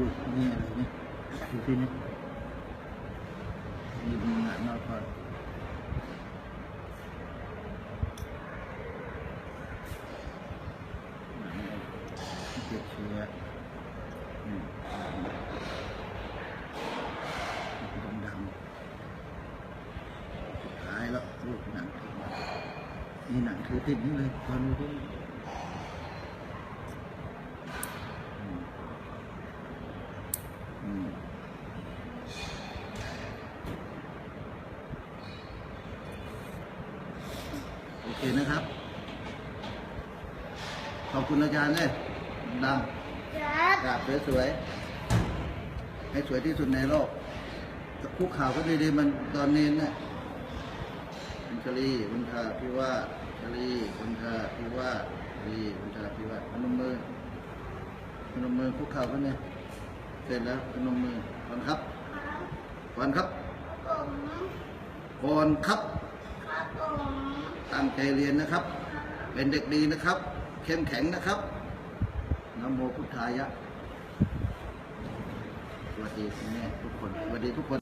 นี่อะไรเนี่ยดูสิเนี่ยนี่มันหนานอกก่อนหนังเอาเก็บเชื้ออืมดำๆสุดท้ายแล้วลูกหนังนี่หนังถือติดนี่เลยตอนนี้ด้วยอืมอืม โอเคนะครับ ขอบคุณอาจารย์เลยดังครับๆกราบสวยๆ ให้สวยที่สุดในโลกคุกข่าวก็ดีๆมันตอนนี้นะคุณชลีคุณทาพี่ว่าชลีคุณทาพี่ว่าชลีคุณทาพี่ว่าพนมมือพนมมือคุกเข่ากันเนี่ยเสร็จแล้วพนมมือก่อนครับก่อนครับผมก่อนครับครับผม ตั้งใจเรียนนะครับ เป็นเด็กดีนะครับ เข้มแข็งนะครับนโมพุทธายะสวัสดีคุณแม่ทุกคนสวัสดีทุกคน